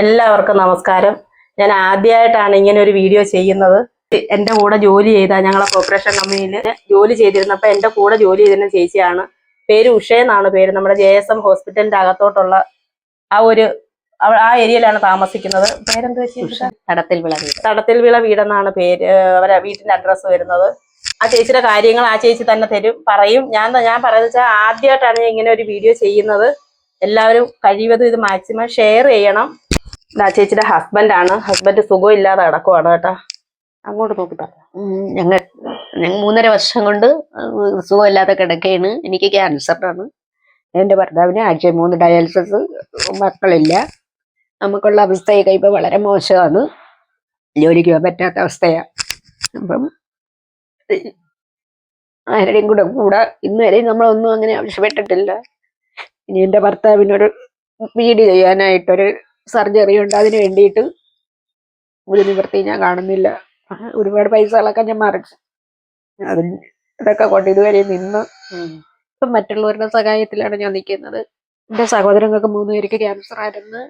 എല്ലാവർക്കും നമസ്കാരം. ഞാൻ ആദ്യമായിട്ടാണ് ഇങ്ങനെ ഒരു വീഡിയോ ചെയ്യുന്നത്. എന്റെ കൂടെ ജോലി ചെയ്ത ഞങ്ങളെ കോർപ്പറേഷൻ കമ്പനിയിൽ ജോലി ചെയ്തിരുന്നപ്പോൾ എന്റെ കൂടെ ജോലി ചെയ്തിരുന്ന ചേച്ചിയാണ്. പേര് ഉഷ എന്നാണ് പേര്. നമ്മുടെ ജെ എസ് എം ഹോസ്പിറ്റലിന്റെ അകത്തോട്ടുള്ള ആ ഒരു ആ ഏരിയയിലാണ് താമസിക്കുന്നത്. പേരെന്ത് വെച്ചാൽ തടത്തിൽ വിള വീടെന്നാണ് പേര്. അവരെ വീട്ടിന്റെ അഡ്രസ്സ് വരുന്നത്. ആ ചേച്ചിയുടെ കാര്യങ്ങൾ ആ ചേച്ചി തന്നെ തരും പറയും. ഞാൻ ഞാൻ പറയുന്നത് വെച്ചാൽ ആദ്യമായിട്ടാണ് ഞാൻ ഇങ്ങനെ ഒരു വീഡിയോ ചെയ്യുന്നത്. എല്ലാവരും കഴിവതും ഇത് മാക്സിമം ഷെയർ ചെയ്യണം. ഇത് ചേച്ചിയുടെ ഹസ്ബൻഡാണ് ഹസ്ബൻഡ് സുഖമില്ലാതെ കിടക്കുവാണ് കേട്ടോ. അങ്ങോട്ട് നോക്കി പറയാം ഞങ്ങൾ ഞങ്ങൾ മൂന്നര വർഷം കൊണ്ട് സുഖമില്ലാതെ കിടക്കുകയാണ്. എനിക്ക് ക്യാൻസറാണ് എന്റെ ഭർത്താവിന് ആഴ്ച മൂന്ന് ഡയാലിസിസ് മക്കളില്ല. നമുക്കുള്ള അവസ്ഥയൊക്കെ ഇപ്പോൾ വളരെ മോശമാണ്. ജോലിക്ക് പോകാൻ പറ്റാത്ത അവസ്ഥയാണ് അപ്പം ആരുടെയും കൂടെ കൂടെ ഇന്ന് വരെ നമ്മളൊന്നും അങ്ങനെ ആവശ്യപ്പെട്ടിട്ടില്ല. ഇനി എന്റെ ഭർത്താവിനൊരു വീട് ചെയ്യാനായിട്ടൊരു സർജറി ഉണ്ട്. അതിന് വേണ്ടിയിട്ട് ഒരു നിവൃത്തി ഞാൻ കാണുന്നില്ല. ഒരുപാട് പൈസകളൊക്കെ ഞാൻ മറിച്ചു അത് ഇതൊക്കെ കൊണ്ട് ഇതുവരെ നിന്ന് ഇപ്പം മറ്റുള്ളവരുടെ സഹായത്തിലാണ് ഞാൻ നിൽക്കുന്നത്. എന്റെ സഹോദരങ്ങൾക്ക് മൂന്ന് പേർക്ക് ക്യാൻസർ ആയിരുന്നു.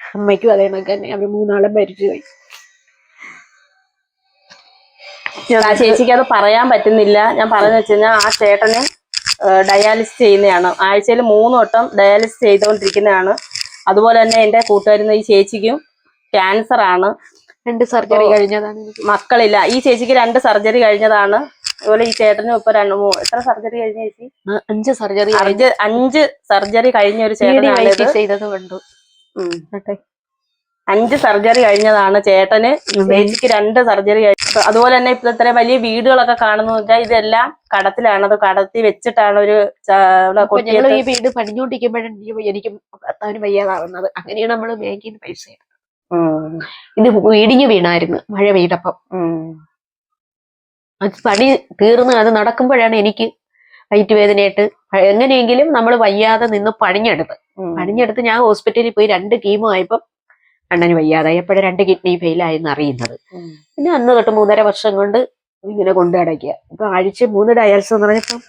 അമ്മയ്ക്കും അതേ കണക്ക് തന്നെ. അവർ മൂന്നാളും മരിച്ചു പോയി. ആ ചേച്ചിക്ക് അത് പറയാൻ പറ്റുന്നില്ല. ഞാൻ പറഞ്ഞു വെച്ച് കഴിഞ്ഞാൽ ആ ചേട്ടന് ഡയാലിസിസ് ചെയ്യുന്നതാണ്. ആഴ്ചയിൽ മൂന്ന് വട്ടം ഡയാലിസിസ് ചെയ്തുകൊണ്ടിരിക്കുന്നതാണ്. അതുപോലെ തന്നെ എന്റെ കൂട്ടുകാരുന്ന ഈ ചേച്ചിക്കും ക്യാൻസർ ആണ്. രണ്ട് സർജറി കഴിഞ്ഞതാണ്. മക്കളില്ല. ഈ ചേച്ചിക്ക് രണ്ട് സർജറി കഴിഞ്ഞതാണ്. അതുപോലെ ഈ ചേട്ടനും ഇപ്പൊ രണ്ട് എത്ര സർജറി കഴിഞ്ഞ ചേച്ചി? അഞ്ച് സർജറി അഞ്ച് അഞ്ച് സർജറി കഴിഞ്ഞ ഒരു ചേട്ടനാണ് ചെയ്തത് കണ്ടു. ഉം. അഞ്ച് സർജറി കഴിഞ്ഞതാണ് ചേട്ടന്. ചേച്ചിക്ക് രണ്ട് സർജറി കഴിഞ്ഞു അതുപോലെ തന്നെ ഇപ്പൊ ഇത്ര വലിയ വീടുകളൊക്കെ കാണുന്നു വെച്ചാൽ ഇതെല്ലാം കടത്തിലാണ്. അത് കടത്തി വെച്ചിട്ടാണ് ഒരു ഞങ്ങൾ ഈ വീട് പണിഞ്ഞുകൊണ്ടിരിക്കുമ്പോഴും എനിക്ക് ഭർത്താവിന് വയ്യാതാവുന്നത്. അങ്ങനെയാണ് നമ്മൾ ബാങ്കിൽ നിന്ന് പൈസ ഇത് വീടിഞ്ഞ് വീണായിരുന്നു മഴ പെയ്തപ്പം. അത് പണി തീർന്ന് അത് നടക്കുമ്പോഴാണ് എനിക്ക് വയറ്റ് വേദനയായിട്ട് എങ്ങനെയെങ്കിലും നമ്മൾ വയ്യാതെ നിന്ന് പണിഞ്ഞെടുത്ത്. പണിഞ്ഞെടുത്ത് ഞാൻ ഹോസ്പിറ്റലിൽ പോയി രണ്ട് കീമോ ആയപ്പം അണ്ണന് വയ്യാതായി. എപ്പോഴും രണ്ട് കിഡ്നി ഫെയിലായെന്ന് അറിയുന്നത്. പിന്നെ അന്ന് തൊട്ട് മൂന്നര വർഷം കൊണ്ട് ഇങ്ങനെ കൊണ്ടു അടയ്ക്കുക ഇപ്പൊ ആഴ്ച മൂന്ന് ഡയാലിസിസ് എന്ന് പറഞ്ഞപ്പം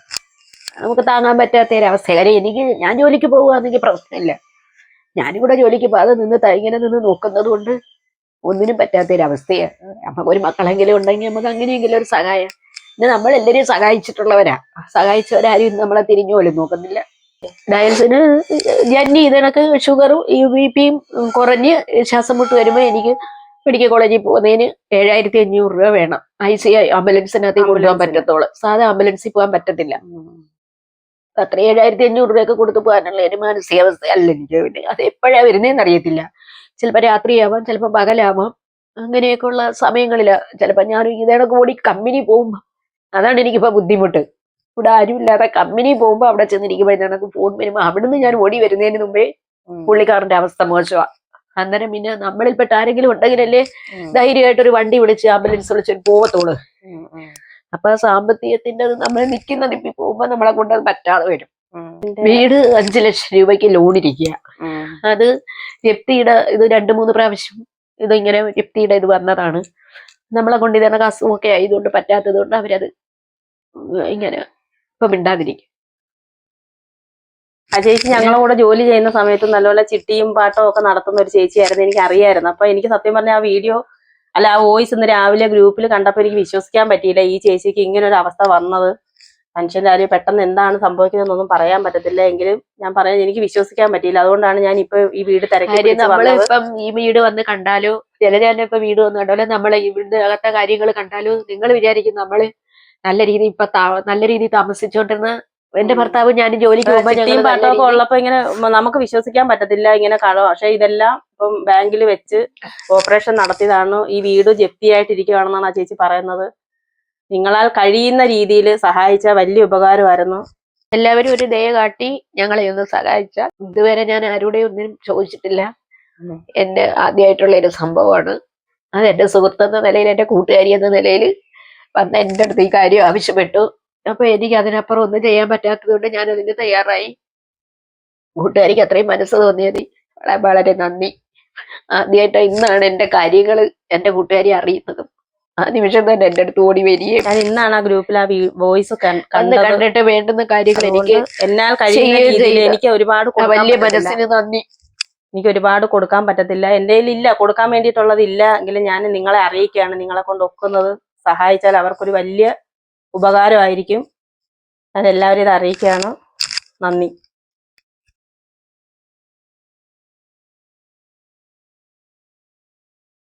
നമുക്ക് താങ്ങാൻ പറ്റാത്ത ഒരവസ്ഥ കാര്യം എനിക്ക് ഞാൻ ജോലിക്ക് പോകുകയാണെങ്കിൽ പ്രശ്നമില്ല. ഞാനും കൂടെ ജോലിക്ക് പോകാതെ നിന്ന് ഇങ്ങനെ നിന്ന് നോക്കുന്നത് കൊണ്ട് ഒന്നിനും പറ്റാത്ത ഒരു അവസ്ഥയാണ് നമുക്ക് ഒരു മക്കളെങ്കിലും ഉണ്ടെങ്കിൽ നമുക്ക് അങ്ങനെയെങ്കിലും ഒരു സഹായം. പിന്നെ നമ്മളെല്ലാവരെയും സഹായിച്ചിട്ടുള്ളവരാ. സഹായിച്ചവരാരും ഇന്ന് നമ്മളെ തിരിഞ്ഞു പോലും നോക്കുന്നില്ല. ഡയൽസിന് ജന്നി ഇതിനൊക്കെ ഷുഗറും യു ബി പിയും കുറഞ്ഞ് ശ്വാസം മുട്ട് വരുമ്പോൾ എനിക്ക് മെഡിക്കൽ കോളേജിൽ പോകുന്നതിന് ഏഴായിരത്തി അഞ്ഞൂറ് രൂപ വേണം. ഐ സി ഐ ആംബുലൻസിനകത്ത് കൊണ്ടുപോകാൻ പറ്റത്തോളൂ സാധാ ആംബുലൻസിൽ പോകാൻ പറ്റത്തില്ല. അത്ര ഏഴായിരത്തി അഞ്ഞൂറ് രൂപയൊക്കെ കൊടുത്ത് പോകാനുള്ള ഒരു മാനസികാവസ്ഥയല്ല എനിക്ക് പിന്നെ അത് എപ്പോഴാണ് വരുന്നതെന്ന് അറിയത്തില്ല. ചിലപ്പോൾ രാത്രിയാവാം ചിലപ്പോൾ പകലാവാം. അങ്ങനെയൊക്കെയുള്ള സമയങ്ങളിലാണ് ചിലപ്പോൾ ഞാൻ ഇതേണൊക്കെ ഓടി കമ്പനി പോകുമ്പോൾ അതാണ് എനിക്കിപ്പോ ബുദ്ധിമുട്ട്. ഇവിടെ ആരുമില്ലാതെ കമ്പനി പോകുമ്പോൾ അവിടെ ചെന്നിരിക്കുമ്പോഴത്തേക്ക് ഫോൺ വരുമ്പോൾ അവിടുന്ന് ഞാൻ ഓടി വരുന്നതിന് മുമ്പേ പുള്ളിക്കാരന്റെ അവസ്ഥ മോശമാ. അന്നേരം പിന്നെ നമ്മളിൽപ്പെട്ട ആരെങ്കിലും ഉണ്ടെങ്കിലല്ലേ ധൈര്യമായിട്ടൊരു വണ്ടി വിളിച്ച് ആംബുലൻസ് വിളിച്ച്. ഉം. അപ്പൊ സാമ്പത്തികത്തിന്റെ നമ്മൾ നിൽക്കുന്നത് ഇപ്പൊ പോകുമ്പോ നമ്മളെ കൊണ്ട് അത് പറ്റാതെ വരും. വീട് അഞ്ചു ലക്ഷം രൂപയ്ക്ക് ലോൺ ഇരിക്കുക. അത് ജപ്തിയുടെ ഇത് രണ്ട് മൂന്ന് പ്രാവശ്യം ഇത് ഇങ്ങനെ ജപ്തിയുടെ ഇത് വന്നതാണ്. നമ്മളെ കൊണ്ട് ഇതേ അസുഖമൊക്കെ ആയതുകൊണ്ട് പറ്റാത്തത് കൊണ്ട് അവരത് ഇങ്ങനെ ഇപ്പൊ മിണ്ടാതിരിക്കും. ആ ചേച്ചി ഞങ്ങളുടെ കൂടെ ജോലി ചെയ്യുന്ന സമയത്ത് നല്ലപോലെ ചിട്ടിയും പാട്ടും ഒക്കെ നടത്തുന്ന ഒരു ചേച്ചിയായിരുന്നു എനിക്ക് അറിയായിരുന്നു അപ്പൊ എനിക്ക് സത്യം പറഞ്ഞ ആ വീഡിയോ അല്ല ആ വോയിസ് ഇന്ന് രാവിലെ ഗ്രൂപ്പിൽ കണ്ടപ്പോൾ എനിക്ക് വിശ്വസിക്കാൻ പറ്റിയില്ല ഈ ചേച്ചിക്ക് ഇങ്ങനെ ഒരു അവസ്ഥ വന്നത്. മനുഷ്യന്റെ കാര്യം പെട്ടെന്ന് എന്താണ് സംഭവിക്കുന്നതെന്നൊന്നും പറയാൻ പറ്റത്തില്ല. എങ്കിലും ഞാൻ പറഞ്ഞത് എനിക്ക് വിശ്വസിക്കാൻ പറ്റിയില്ല. അതുകൊണ്ടാണ് ഞാൻ ഇപ്പൊ ഈ വീട് തിരക്കി നമ്മൾ ഇപ്പം ഈ വീട് വന്ന് കണ്ടാലോ ചില തന്നെ ഇപ്പൊ വീട് വന്ന് കണ്ടാലോ നമ്മളെ ഈ വീടിന്റെ അകത്തെ കാര്യങ്ങൾ കണ്ടാലോ നിങ്ങൾ വിചാരിക്കും നമ്മൾ നല്ല രീതി ഇപ്പൊ നല്ല രീതിയിൽ താമസിച്ചോണ്ടിരുന്ന എന്റെ. ഭർത്താവ് ഞാനും ജോലിക്ക് പോകുമ്പോൾ ഒക്കെ ഉള്ളപ്പോ ഇങ്ങനെ നമുക്ക് വിശ്വസിക്കാൻ പറ്റത്തില്ല ഇങ്ങനെ കളോ പക്ഷെ ഇതെല്ലാം ഇപ്പം ബാങ്കിൽ വെച്ച് ഓപ്പറേഷൻ നടത്തിയതാണ്. ഈ വീട് ജപ്തിയായിട്ടിരിക്കുകയാണെന്നാണ് ആ ചേച്ചി പറയുന്നത്. നിങ്ങളാൽ കഴിയുന്ന രീതിയിൽ സഹായിച്ച വലിയ ഉപകാരമായിരുന്നു. എല്ലാവരും ഒരു ദയ കാട്ടി ഞങ്ങളെ ഒന്ന് സഹായിച്ച ഇതുവരെ ഞാൻ ആരുടെയും ഒന്നും ചോദിച്ചിട്ടില്ല. എന്റെ ആദ്യമായിട്ടുള്ള ഒരു സംഭവമാണ്. അത് എന്റെ സുഹൃത്തെന്ന നിലയിൽ എന്റെ കൂട്ടുകാരി എന്ന നിലയിൽ വന്ന് എന്റെ അടുത്ത് ഈ കാര്യം ആവശ്യപ്പെട്ടു. അപ്പൊ എനിക്ക് അതിനപ്പുറം ഒന്നും ചെയ്യാൻ പറ്റാത്തത് കൊണ്ട് ഞാൻ അതിന് തയ്യാറായി. കൂട്ടുകാരിക്ക് അത്രയും മനസ്സ് തോന്നിയത് വളരെ വളരെ നന്ദി. ആദ്യമായിട്ട് ഇന്നാണ് എന്റെ കാര്യങ്ങൾ എന്റെ കൂട്ടുകാരി അറിയുന്നതും. ആ നിമിഷം തന്നെ എന്റെ അടുത്ത് ഓടി വരികയും. ഞാൻ ഇന്നാണ് ആ ഗ്രൂപ്പിൽ ആ വോയിസ് അന്ന് കണ്ടിട്ട് വേണ്ടുന്ന കാര്യങ്ങൾ എനിക്ക് എന്നാൽ എനിക്ക് ഒരുപാട് വലിയ. മനസ്സിന് നന്ദി. എനിക്ക് ഒരുപാട് കൊടുക്കാൻ പറ്റത്തില്ല. എന്റെ കയ്യിൽ ഇല്ല. കൊടുക്കാൻ വേണ്ടിയിട്ടുള്ളത് ഇല്ല എങ്കിലും ഞാൻ നിങ്ങളെ അറിയിക്കുകയാണ് നിങ്ങളെ കൊണ്ട് ഒക്കുന്നത്. സഹായിച്ചാൽ അവർക്കൊരു വലിയ ഉപകാരമായിരിക്കും. അതെല്ലാവരും ഇത് അറിയിക്കുകയാണ്. നന്ദി.